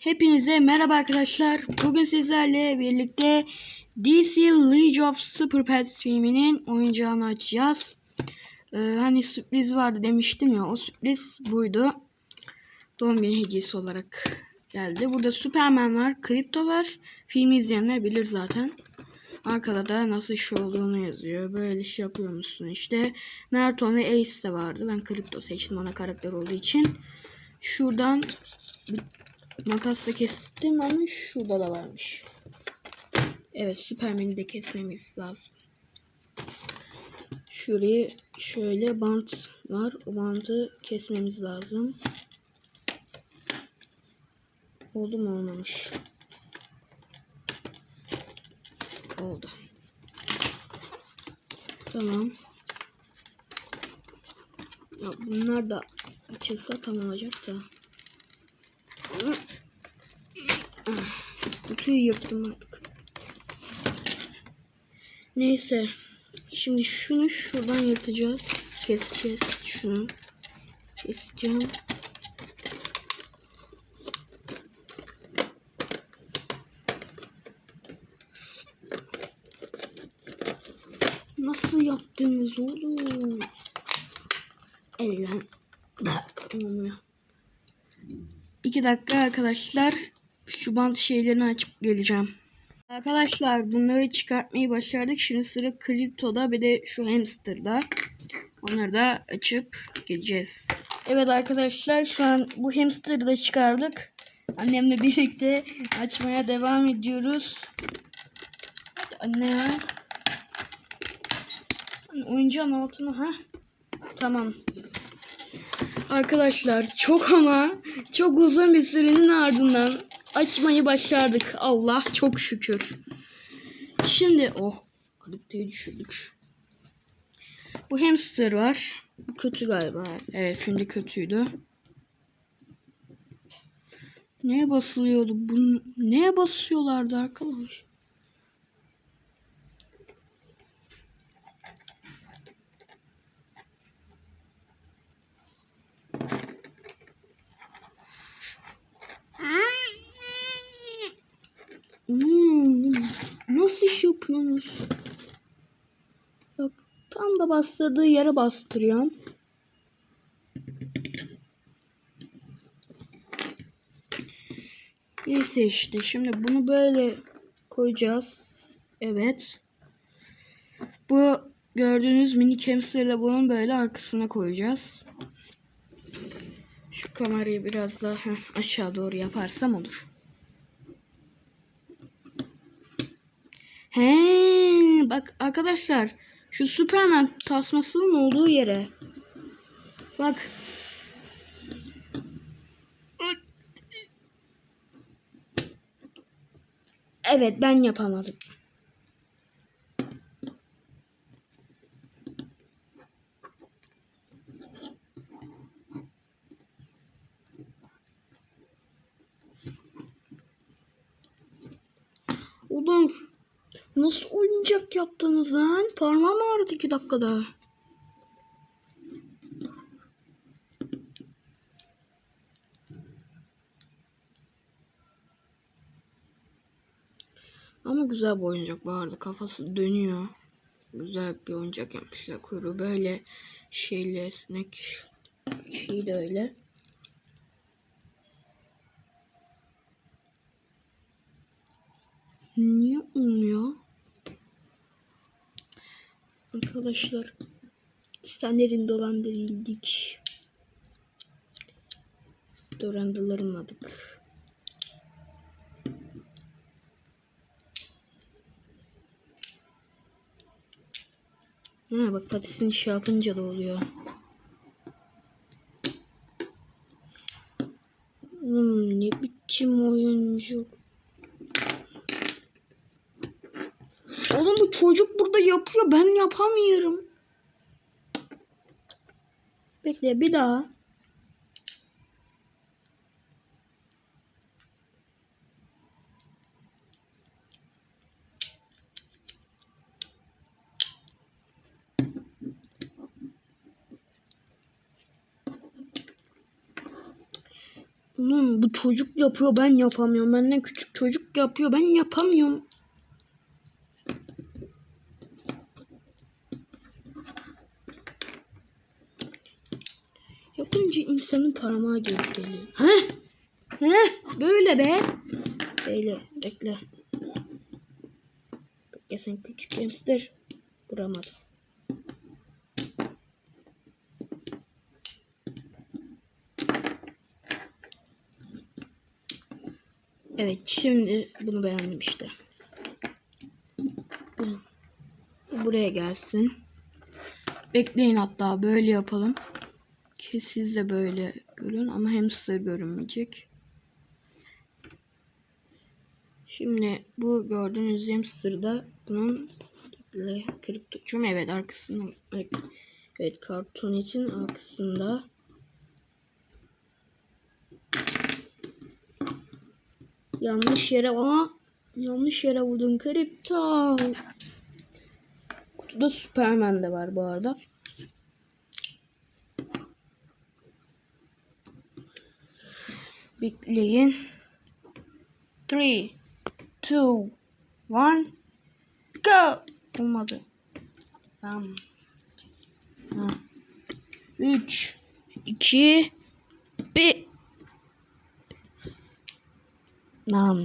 Hepinize merhaba arkadaşlar. Bugün sizlerle birlikte DC League of Super Pets filminin oyuncağını açacağız. Ee, hani sürpriz vardı demiştim ya o sürpriz buydu. Doğum günü hediyesi olarak geldi. Burada Superman var, Krypto var. Filmi izleyenler bilir zaten. Arkada da nasıl iş olduğunu yazıyor. Böyle iş yapıyor musun işte. Merton ve Ace de vardı. Ben Krypto seçtim ana karakter olduğu için. Şuradan Makasla kestim ama şurada da varmış. Evet Süpermen'i de kesmemiz lazım. Şurayı şöyle bant var. O bantı kesmemiz lazım. Oldu mu olmamış? Oldu. Tamam. Ya bunlar da açılsa tam olacak da. Kutuyu yırttım artık. Neyse. Şimdi şunu şuradan yırtacağız. Keseceğiz şunu. Keseceğim. Nasıl yaptınız oğlum? Elden. Olmuyor. İki dakika arkadaşlar. Şu bant şeylerini açıp geleceğim. Arkadaşlar bunları çıkartmayı başardık. Şimdi sıra kriptoda bir de şu hamsterda. Onları da açıp geleceğiz. Evet arkadaşlar şu an bu hamsterı da çıkardık. Annemle birlikte açmaya devam ediyoruz. Anne. Oyuncağın altına ha. Tamam. Arkadaşlar çok ama çok uzun bir sürenin ardından açmayı başardık. Allah çok şükür. Şimdi oh kriptoyu düşürdük. Bu hamster var. Bu kötü galiba. Evet şimdi kötüydü. Neye basılıyordu? Bu neye basıyorlardı arkadaş? Hmm, nasıl iş yapıyorsunuz? Bak tam da bastırdığı yere bastırıyorum. Neyse işte şimdi bunu böyle koyacağız. Evet. Bu gördüğünüz mini hamster'ı da bunun böyle arkasına koyacağız. Şu kamerayı biraz daha aşağı doğru yaparsam olur. He, bak arkadaşlar şu Superman tasmasının olduğu yere. Bak. Evet ben yapamadım. Ulan Nasıl oyuncak yaptınız lan? Parmağım ağrıdı iki dakikada. Ama güzel bir oyuncak vardı. Kafası dönüyor. Güzel bir oyuncak yapmışlar. Kuyruğu böyle şeyli esnek. Şey de öyle. Niye olmuyor? Arkadaşlar senlerin dolandırıldık. Dolandırılmadık. Ha bak patisini şey yapınca da oluyor. Hmm, ne biçim oyuncu. Oğlum bu çocuk burada yapıyor. Ben yapamıyorum. Bekle bir daha. Oğlum bu çocuk yapıyor ben yapamıyorum. Benden küçük çocuk yapıyor ben yapamıyorum. Yapınca insanın parmağı gelip geliyor. Heh. Heh. Böyle be. Böyle bekle. Bekle sen küçük hamster. Vuramadım. Evet şimdi bunu beğendim işte. Bu Buraya gelsin. Bekleyin hatta böyle yapalım. Ki siz de böyle görün ama hamster görünmeyecek. Şimdi bu gördüğünüz hamsterda bunun kırıp. Evet arkasında evet, karton için arkasında yanlış yere ama yanlış yere vurdun kripto. Kutuda Superman de var bu arada. Bekleyin. 3 2 1 Go! Olmadı. Tamam. 3 2 1 Tamam.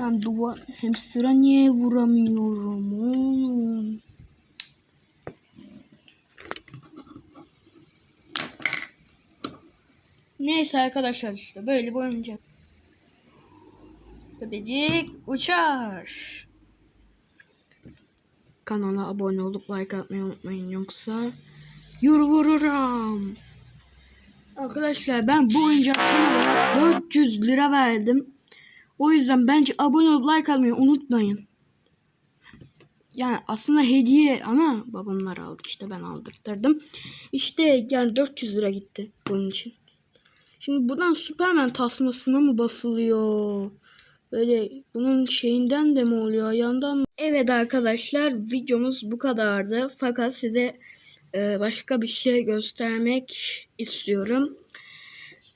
Ben duvar hamster'a niye vuramıyorum oğlum? Neyse arkadaşlar işte böyle bir oyuncak. Bebecik uçar. Kanala abone olup like atmayı unutmayın yoksa yur vururum. Arkadaşlar ben bu olarak 400 lira verdim. O yüzden bence abone olup like atmayı unutmayın. Yani aslında hediye ama babamlar aldı işte ben aldırttırdım. İşte yani 400 lira gitti bunun için. Şimdi buradan Superman tasmasına mı basılıyor? Böyle bunun şeyinden de mi oluyor? Yandan Evet arkadaşlar videomuz bu kadardı. Fakat size e, başka bir şey göstermek istiyorum.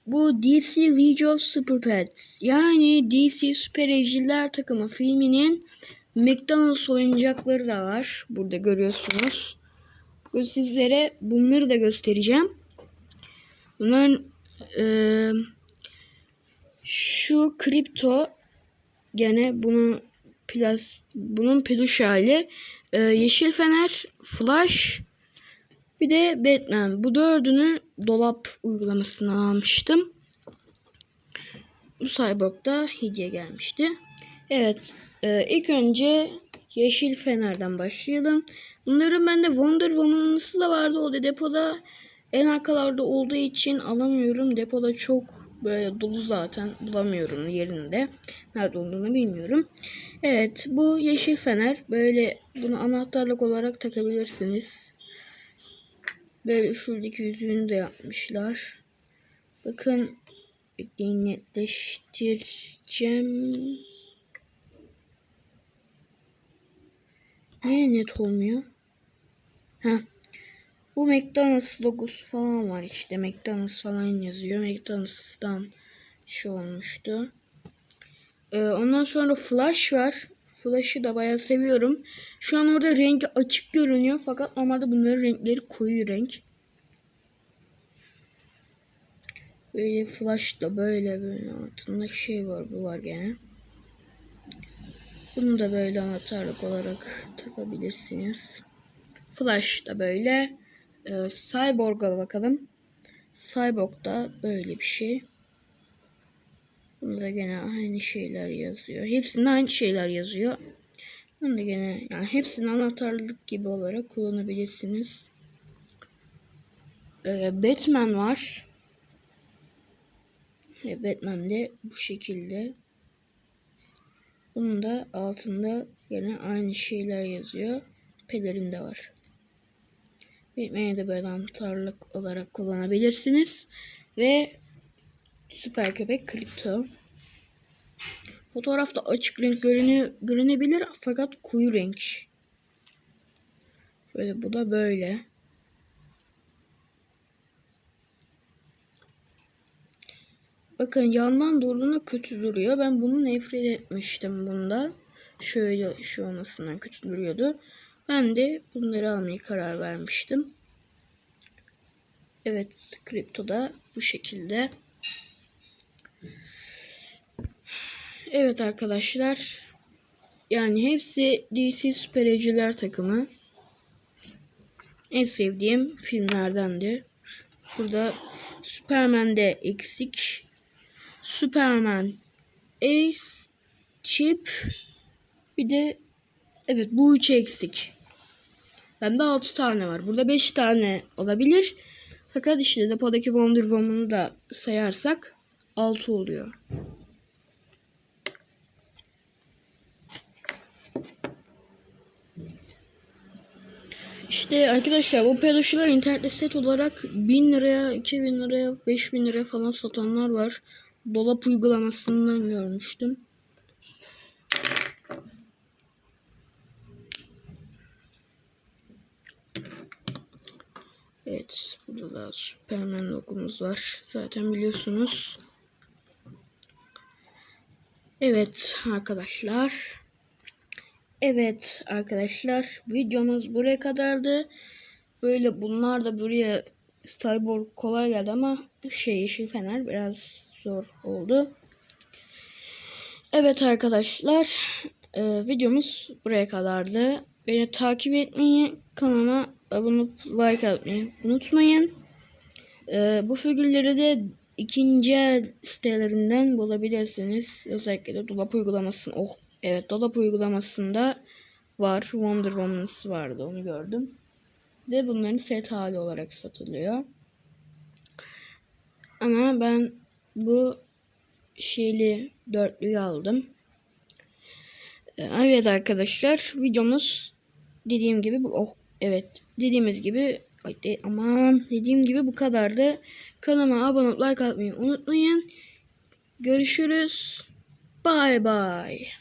Bu DC League of Super Pets yani DC Süper Evciller takımı filminin McDonald's oyuncakları da var. Burada görüyorsunuz. Bugün sizlere bunları da göstereceğim. Bunların e, şu kripto gene bunun plas bunun peluş hali e, yeşil fener flash bir de Batman. Bu dördünü dolap uygulamasından almıştım. Bu Cyborg'da hediye gelmişti. Evet. E, ilk önce Yeşil Fener'den başlayalım. Bunların bende Wonder Woman'lısı da vardı. O da depoda en arkalarda olduğu için alamıyorum. Depoda çok böyle dolu zaten. Bulamıyorum yerinde. Nerede olduğunu bilmiyorum. Evet. Bu Yeşil Fener. Böyle bunu anahtarlık olarak takabilirsiniz. Böyle şuradaki yüzüğünü de yapmışlar. Bakın bekleyin netleştireceğim. Niye net olmuyor? Ha. Bu McDonald's logosu falan var işte. McDonald's falan yazıyor. McDonald's'tan şey olmuştu. Ee, ondan sonra Flash var. Flash'ı da bayağı seviyorum. Şu an orada rengi açık görünüyor. Fakat normalde bunların renkleri koyu renk. Böyle Flash da böyle böyle altında şey var. Bu var gene. Bunu da böyle anahtarlık olarak takabilirsiniz. Flash da böyle. Ee, Cyborg'a bakalım. Cyborg da böyle bir şey. Bunda gene aynı şeyler yazıyor. Hepsinde aynı şeyler yazıyor. Bunu da gene yani hepsini anahtarlık gibi olarak kullanabilirsiniz. Ee, Batman var. Ve Batman de bu şekilde. Bunun da altında yine aynı şeyler yazıyor. Pelerin de var. Bitmeyi de böyle anahtarlık olarak kullanabilirsiniz. Ve süper köpek kripto. Fotoğrafta açık renk görüne, görünebilir fakat koyu renk. Böyle bu da böyle. Bakın yandan durduğunda kötü duruyor. Ben bunu nefret etmiştim bunda. Şöyle şu olmasından kötü duruyordu. Ben de bunları almaya karar vermiştim. Evet kripto da bu şekilde. Evet arkadaşlar. Yani hepsi DC Süpereciler takımı. En sevdiğim filmlerdendi. Burada Superman'de eksik. Superman, Ace, Chip bir de evet bu üç eksik. Bende 6 tane var. Burada 5 tane olabilir. Fakat işte depodaki Wonder Woman'ı da sayarsak 6 oluyor. İşte arkadaşlar bu peluşlar internette set olarak 1000 liraya, 2000 liraya, 5000 liraya falan satanlar var. Dolap uygulamasından görmüştüm. Evet, burada da Superman logomuz var. Zaten biliyorsunuz. Evet arkadaşlar. Evet arkadaşlar videomuz buraya kadardı. Böyle bunlar da buraya Cyborg kolay geldi ama şey yeşil fener biraz zor oldu. Evet arkadaşlar e, videomuz buraya kadardı. Beni takip etmeyi, kanalıma abone olup like atmayı unutmayın. E, bu figürleri de ikinci el sitelerinden bulabilirsiniz. Özellikle de dolap uygulamasını oh Evet dolap uygulamasında var. Wonder Woman's vardı onu gördüm. Ve bunların set hali olarak satılıyor. Ama ben bu şeyli dörtlüyü aldım. Ee, Evet arkadaşlar videomuz dediğim gibi bu oh evet dediğimiz gibi ay de, aman dediğim gibi bu kadardı. Kanalıma abone olup like atmayı unutmayın. Görüşürüz. Bye bye.